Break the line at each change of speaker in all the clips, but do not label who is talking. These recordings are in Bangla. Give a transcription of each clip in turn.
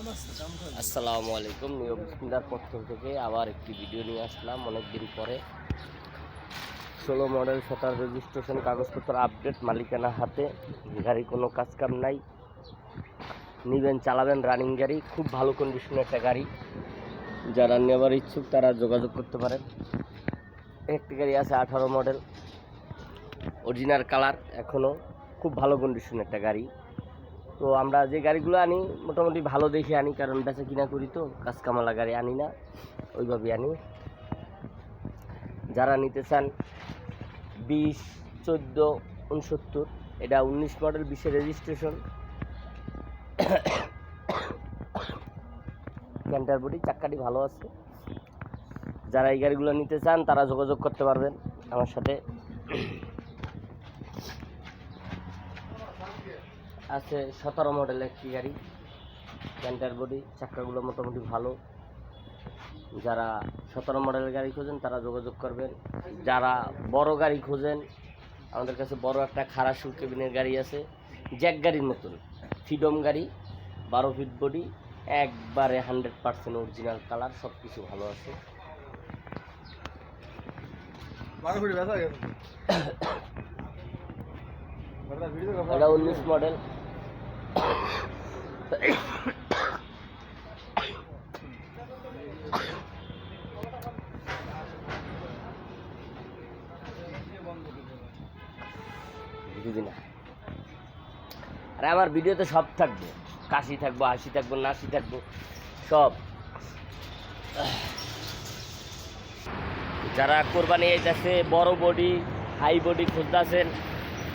আসসালামু আলাইকুম, নিউ বিসমিল্লার পক্ষ থেকে আবার একটি ভিডিও নিয়ে আসলাম অনেক দিন পরে। ষোলো মডেল সতেরো রেজিস্ট্রেশন কাগজপত্র আপডেট মালিকানা হাতে, গাড়ি কোনো কাজকাম নাই। নিবেন, চালাবেন রানিং গাড়ি, খুব ভালো কন্ডিশনের একটা গাড়ি। যারা নেওয়ার ইচ্ছুক তারা যোগাযোগ করতে পারেন। একটি গাড়ি আছে আঠারো মডেল অরিজিনাল কালার এখনও খুব ভালো কন্ডিশনের একটা গাড়ি। তো আমরা যে গাড়িগুলো আনি, মোটামুটি ভালো দেখে আনি, কারণ বেচা কিনা করি তো, কাজ কামালা গাড়ি আনি না, ওইভাবে আনি। যারা নিতে চান বিশ, চোদ্দ, উনসত্তর, এটা উনিশ মডেল বিশের রেজিস্ট্রেশন ক্যান্টার বডি চাক্কাটি ভালো আছে। যারা এই গাড়িগুলো নিতে চান, তারা যোগাযোগ করতে পারবেন আমার সাথে। আছে সতেরো মডেল একটি গাড়ি। ক্যান্টার বডি চাক্কাগুলো মোটামুটি ভালো। যারা সতেরো মডেলের গাড়ি খোঁজেন তারা যোগাযোগ করবেন। যারা বড় গাড়ি খোঁজেন আমাদের কাছে বড় একটা খারাসু কেবিনের গাড়ি আছে। জ্যাক গাড়ির মতন। ফ্রিডম গাড়ি বারো ফিট বডি একবারে হান্ড্রেড পার্সেন্ট অরিজিনাল কালার সব কিছু ভালো আছে। এটা উনিশ মডেল বুঝি না আরে আমার সব থাকবে। কাশি থাকব, হাসি থাকব, নাসি থাকব, সব। যারা কোরবানি এইটাছে বড় বডি হাই বডি খুঁজতেছেন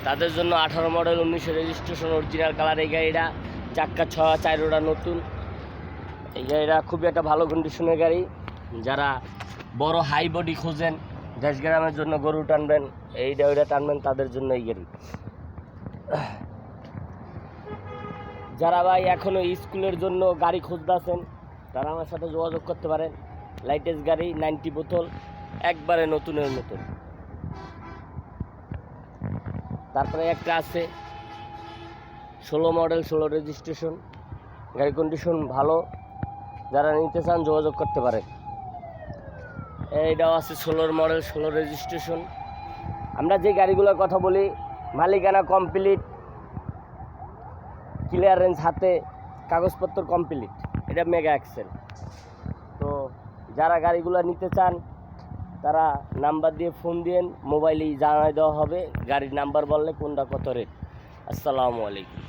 তাদের জন্য আঠারো মডেল উনিশশো রেজিস্ট্রেশন অরিজিনাল কালার এই গাড়িটা। চাক্কা ছ চারোটা নতুন। এই গাড়িটা খুবই একটা ভালো কন্ডিশনের গাড়ি। যারা বড় হাই বডি খোঁজেন, দেশ গ্রামের জন্য গরু টানবেন এইটা ওইটা টানবেন, তাদের জন্য এই গাড়ি। যারা ভাই এখনও স্কুলের জন্য গাড়ি খুঁজতেছেন, তারা আমার সাথে যোগাযোগ করতে পারেন। লাইটেস্ট গাড়ি নাইনটি বোতল, একবারে নতুনের মতন। তারপরে একটা আছে ষোলো মডেল, ষোলো রেজিস্ট্রেশন গাড়ি কন্ডিশন ভালো। যারা নিতে চান যোগাযোগ করতে পারে। এইটাও আছে ষোলোর মডেল, ষোলো রেজিস্ট্রেশন আমরা যে গাড়িগুলোর কথা বলি, মালিকানা কমপ্লিট ক্লিয়ারেন্স হাতে, কাগজপত্র কমপ্লিট এটা মেগা এক্সেল তো যারা গাড়িগুলো নিতে চান তারা নাম্বার দিয়ে ফোন দিন মোবাইলেই জানাই দেওয়া হবে, গাড়ির নাম্বার বললে কোনটা কত রেট আসসালামু আলাইকুম।